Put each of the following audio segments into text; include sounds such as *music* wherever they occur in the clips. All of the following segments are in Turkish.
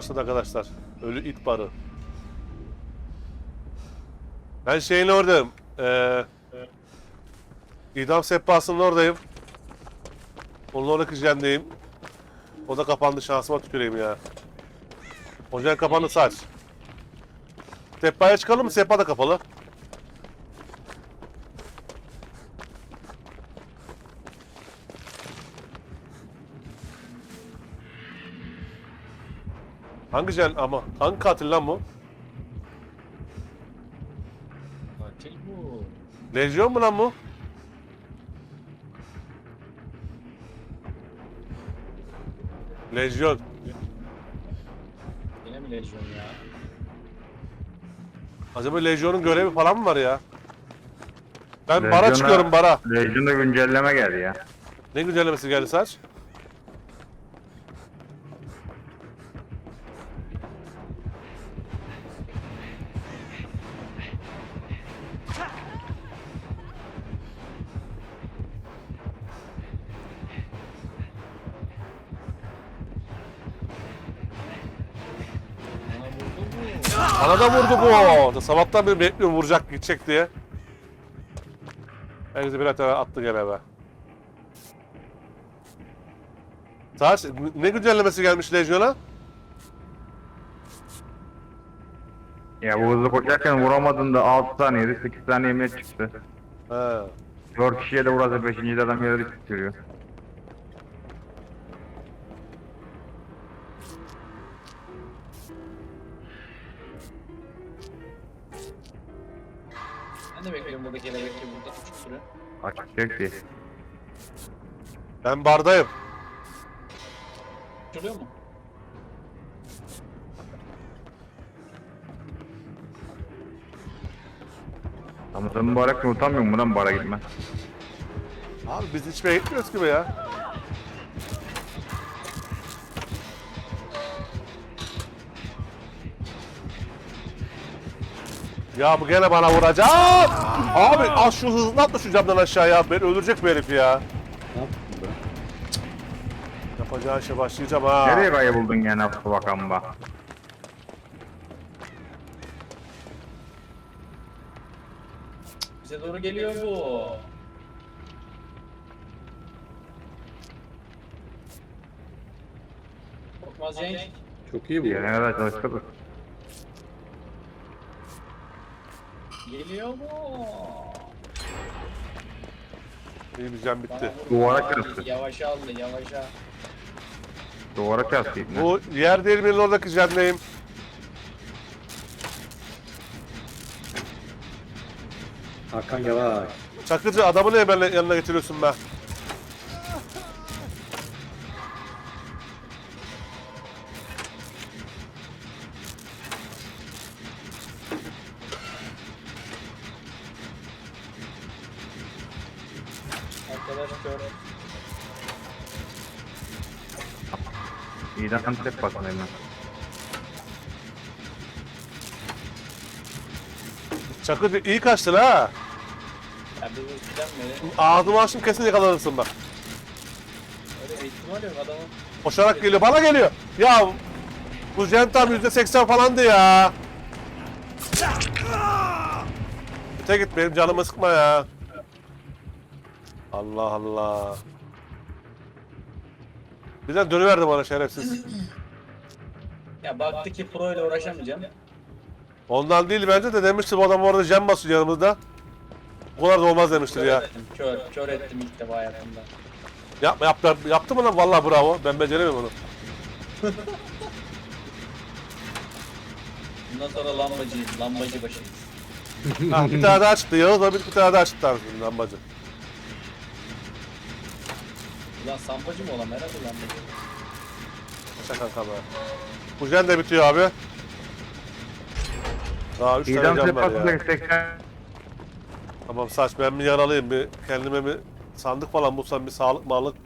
başladı arkadaşlar. Ölü it barı. Ben şeyin oradayım. Ee, idam sehpasının oradayım. Onun oradaki jendeyim. O da kapandı şansıma tüküreyim ya. Ocağın kapandı saç. Sehpaya çıkalım mı? Sehpa da kapalı. Hangi jen ama? Hangi katil lan bu? Katil bu. Lejyon mu lan bu? Lejyon. Yine mi Legion ya? Acaba Lejyon'un görevi falan mı var ya? Ben bara çıkıyorum bara. Legion'da güncelleme geldi ya. Ne güncellemesi geldi saç? Bana da vurdu bu. Sabahtan beri bekliyorum vuracak gidecek diye. Herkese birer tane attı gene be. Saç ne güncellemesi gelmiş Lejyon'a? Ya bu hızlı koşarken vuramadın da 6 saniyede 8 saniye mi ne çıktı? He. 4 kişiye de vurarsa 5. de adam yere düşürüyor. De bekliyorum burada küçük süre. Açacak diye. Ben bardayım. Açılıyor mu? Ama sen mübarek mi utanmıyor musun lan bara gitme? Abi biz içmeye gitmiyoruz gibi ya. Ya bu gene bana vuracak. Abi az şu hızını atma şu camdan aşağıya. Beni öldürecek bu herif ya. Ne yaptın be? Yapacağı işe başlayacağım ha. Nereye kayboldun gene bakan bak. Bize doğru geliyor bu. Korkmaz Cenk. Çok iyi bu. Yerine kadar çalıştık. Geliyor bir cam Bana bitti. Duvara Abi, kırıldı. Yavaş aldı yavaşa. Duvara ipne. Bu yer değirmenin oradaki jendeyim. Hakan yavaş. Çakıcı adamı niye benimle yanına getiriyorsun be? İyiden tek basmayayım ben. Çakıcı iyi kaçtın ha. Ya biz eskiden beri Ağzımı açtım kesin yakalanırsın bak. öyle ihtimal yok adamın. Koşarak geliyor bana geliyor. Ya bu jen tam %80 falandı ya. Öte git benim canımı sıkma ya. Allah Allah. Birden dönüverdi bana şerefsiz. *clears throat* Ya baktı ki pro ile uğraşamayacağım. Ondan değil bence de demişti bu adam orada jen basıyor yanımızda. Bu kadar da olmaz demiştir Kör ya. ettim, kör, kör ettim ilk defa hayatımda. Yapma yap, yap, yaptı mı lan vallahi bravo. Ben beceremiyorum onu. *laughs* Bundan sonra lambacıyız, lambacı başıyız. Ha, bir tane daha çıktı Yağız abi bir tane daha çıktı lambacı. Ulan sambacı mı olan herhalde lambacı. Şaka be. Bu jen de bitiyor abi. Daha 3 tane can var ya. sehpası 80. Tamam saç ben bir yaralıyım bir kendime bir sandık falan bulsam bir sağlık mağlık.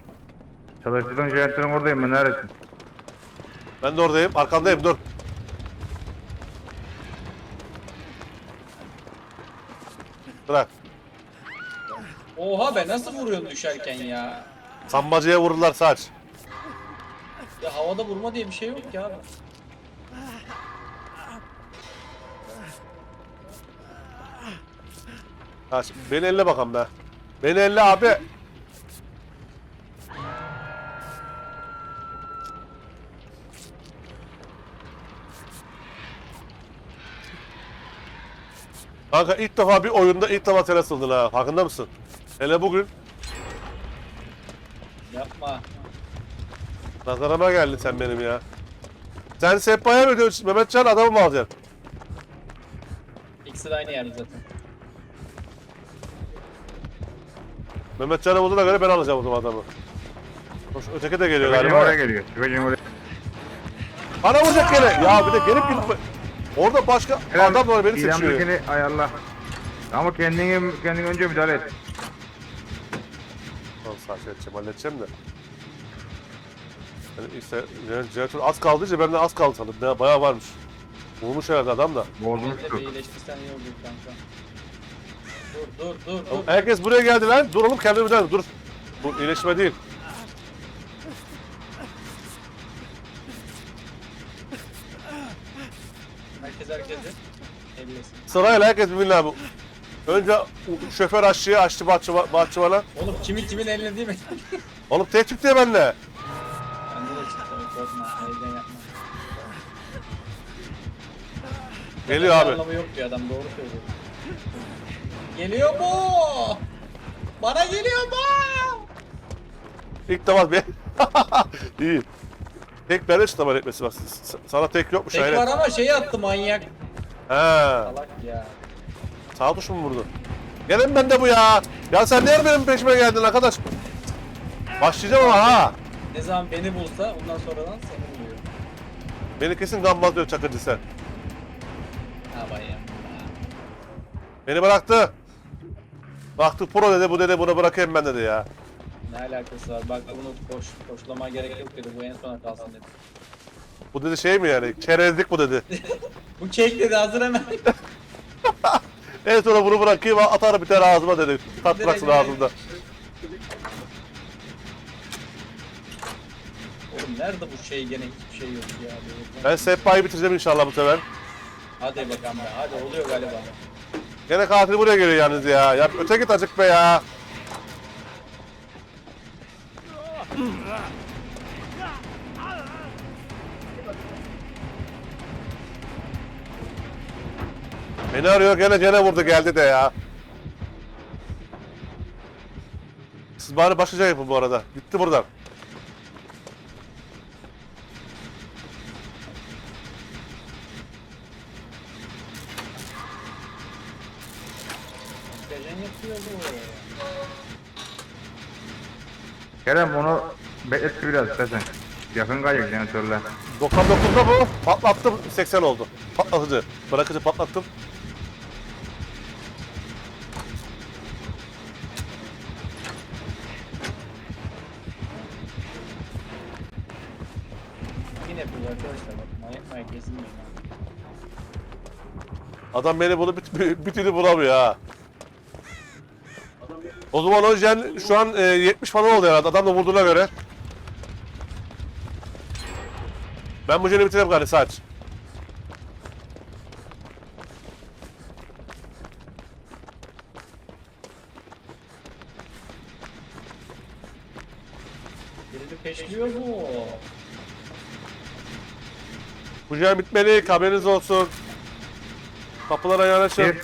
Çalıştığın jeneratörün oradayım ben neredesin? Ben de oradayım arkandayım dur. Bırak. Oha be nasıl vuruyorsun düşerken ya? Sambacıya vururlar saç. Ya havada vurma diye bir şey yok ki abi. Saç. Beni elle bakalım be. Beni elle abi. Kanka ilk defa bir oyunda ilk defa teras oldun ha. Farkında mısın? Hele bugün Yapma. nazarıma geldin sen benim ya. Sen Seppa'ya mı diyorsun? Mehmetcan adamı mı alacaksın? İkisi de aynı yerde zaten. Mehmetcan'ı bulduğuna göre ben alacağım o zaman adamı. Hoş, öteki de geliyor galiba. oraya geliyor. Tüfecin oraya. Bana vuracak gene. Ya bir de gelip gidip... Orada başka adam var beni seçiyor. İdamdakini ayarla. Ama kendini, kendin önce müdahale et. Tamam sakin edeceğim, halledeceğim de. Yani işte yani jeneratör az kaldıyca benden az kaldı sandım. Ne bayağı varmış. Bulmuş herhalde adam da. De Bozmuştur. bir iyileştirsen iyi olur kanka. Dur dur dur Oğlum, dur. Herkes buraya geldi lan. Dur oğlum kendini müdahale dur. Bu iyileşme değil. Herkes herkesi. Ellesin. Sırayla herkes birbirine abi. Önce şoför aşçıya açtı bahçıva, bahçıvana. Oğlum kimin kimin eline değil mi? Oğlum tek çıktı ya benimle. Korkma. Heyecan yapma. Geliyor abi. Anlamı yok diyor adam doğru söylüyor. Geliyor mu? Bana geliyor mu? İlk defa be. *laughs* İyi. Tek bende ama etmesi bak. S- Sana tek yokmuş Tek aynen. var ama şey attı manyak. He. Salak ya. Sağ tuş mu vurdu? Gelin ben de bu ya. Ya sen niye benim peşime geldin arkadaş? Başlayacağım ama ha. Ne zaman beni bulsa ondan sonradan seni buluyor. Beni kesin gambaz diyor çakıcı sen. Ha manyak. Beni bıraktı. Baktı pro dedi bu dedi bunu bırakayım ben dedi ya. Ne alakası var? Bak bunu koş, koşlamaya gerek yok dedi. Bu en sona kalsın dedi. Bu dedi şey mi yani? Çerezlik bu dedi. *laughs* Bu kek dedi hazır hemen. *laughs* en sonra bunu bırakayım atar biter ağzıma dedi. Tat bıraksın ağzımda. Nerede bu şey gene hiçbir şey yok ya. Böyle. Ben Seppa'yı bitireceğim inşallah bu sefer. Hadi bakalım be. Hadi oluyor galiba. Gene katil buraya geliyor yalnız ya. Ya öte git acık be ya. Beni arıyor gene gene vurdu geldi de ya. Siz bari başlıca yapın bu arada. Gitti buradan. Dejen yapıyor bu. Kerem onu beklet biraz istersen. Yakın kayık jeneratörle. 99'da bu. Patlattım 80 oldu. Patlatıcı. Bırakıcı patlattım. Yine yapıyor arkadaşlar bak. Manyak manyak kesilmiyor. Adam beni bunu bir, bir, *laughs* bir türlü bulamıyor ha. O zaman o jen şu an e, 70 falan oldu herhalde adam da vurduğuna göre. Ben bu jeni bitireyim gari saç. Birini peşliyor bu. Bu jen bitmeli haberiniz olsun. Kapılara yanaşın.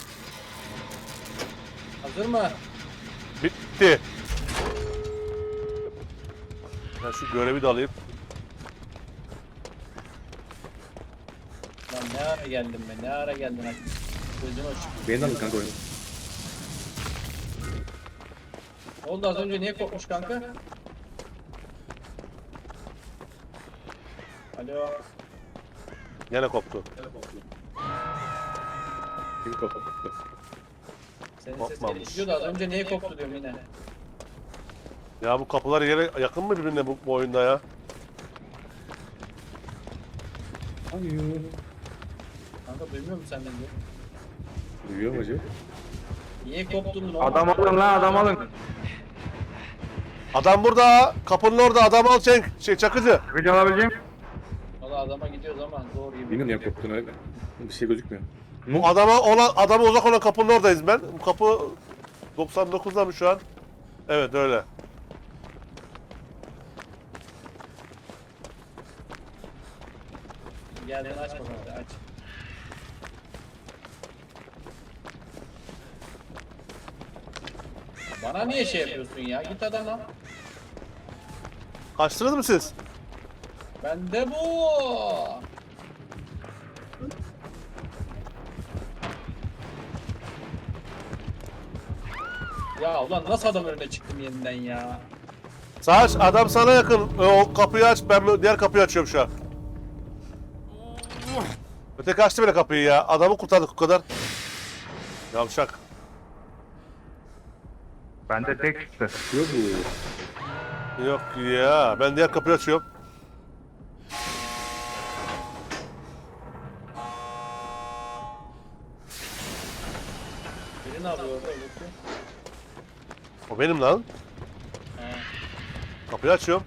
Hazır mı? Bitti. Ben şu görevi de alayım. Lan ne ara geldin be? Ne ara geldin aç. Gözün aç. Beni alın kanka oyunu. Oldu az önce niye kopmuş kanka? Alo. Gene koptu. Kim koptu? Senin ses Kopmamış. az önce niye koptu diyorum yine. Ya bu kapılar yere yakın mı birbirine bu, bu oyunda ya? Hayır. Kanka duymuyor musun sen beni? Duyuyor mu acaba? Niye koptun? Ne Adam alın lan adam alın. Adam burada. Kapının orada. Adam al Cenk. Şey çakıcı. Tüfeci alabileceğim. Valla adama gidiyoruz ama zor gibi. Bilmiyorum niye koptuğunu öyle. Bir şey gözükmüyor. Bu adama olan adama uzak olan kapının oradayız ben. Bu kapı 99'da mı şu an? Evet öyle. Gel aç bakalım aç. Bana niye şey yapıyorsun ya? Git adama. Kaçtınız mı siz? Bende bu. Ya ulan nasıl adam önüne çıktım yeniden ya? Saç adam sana yakın. E, O kapıyı aç. Ben diğer kapıyı açıyorum şu an. Öteki açtı bile kapıyı ya. Adamı kurtardık o kadar. Yavşak. Bende tek çıktı. Yok bu. Yok ya. Ben diğer kapıyı açıyorum. Biri ne yapıyor orada? O benim lan. He. Kapıyı açıyorum.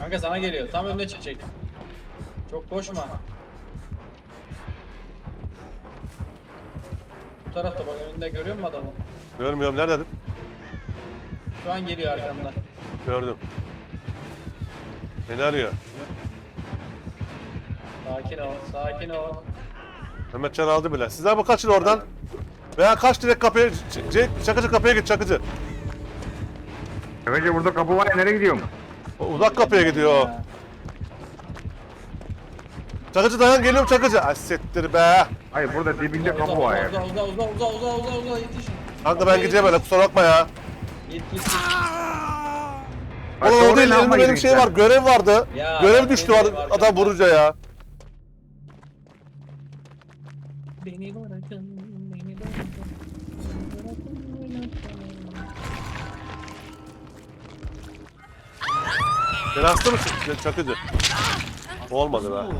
Kanka sana geliyor. Tam önüne çıkacak. Çok koşma. Bu tarafta bak önünde görüyor musun adamı? Görmüyorum. Nerede? Şu an geliyor arkamdan. Gördüm. Beni arıyor. Sakin ol, sakin ol. Mehmetcan aldı bile. Sizler bu kaçın oradan. Veya kaç direkt kapıya... Cenk, çakıcı kapıya git çakıcı. Önce burada kapı var ya nereye gidiyorum? O uzak kapıya gidiyor. Çakıcı dayan geliyorum çakıcı. Ay siktir be. Hayır burada dibinde Uza, kapı uza, var uza, ya. uza, uza, uza, uza, uza, uza, yetiş. Kanka ben gideceğim öyle kusura bakma ya. Git, git, git. Oğlum o değil elimde benim şey var görev vardı. Ya, görev düştü adam vurunca ya. Beni Mısın? Sen Çakıcı. Olmadı be.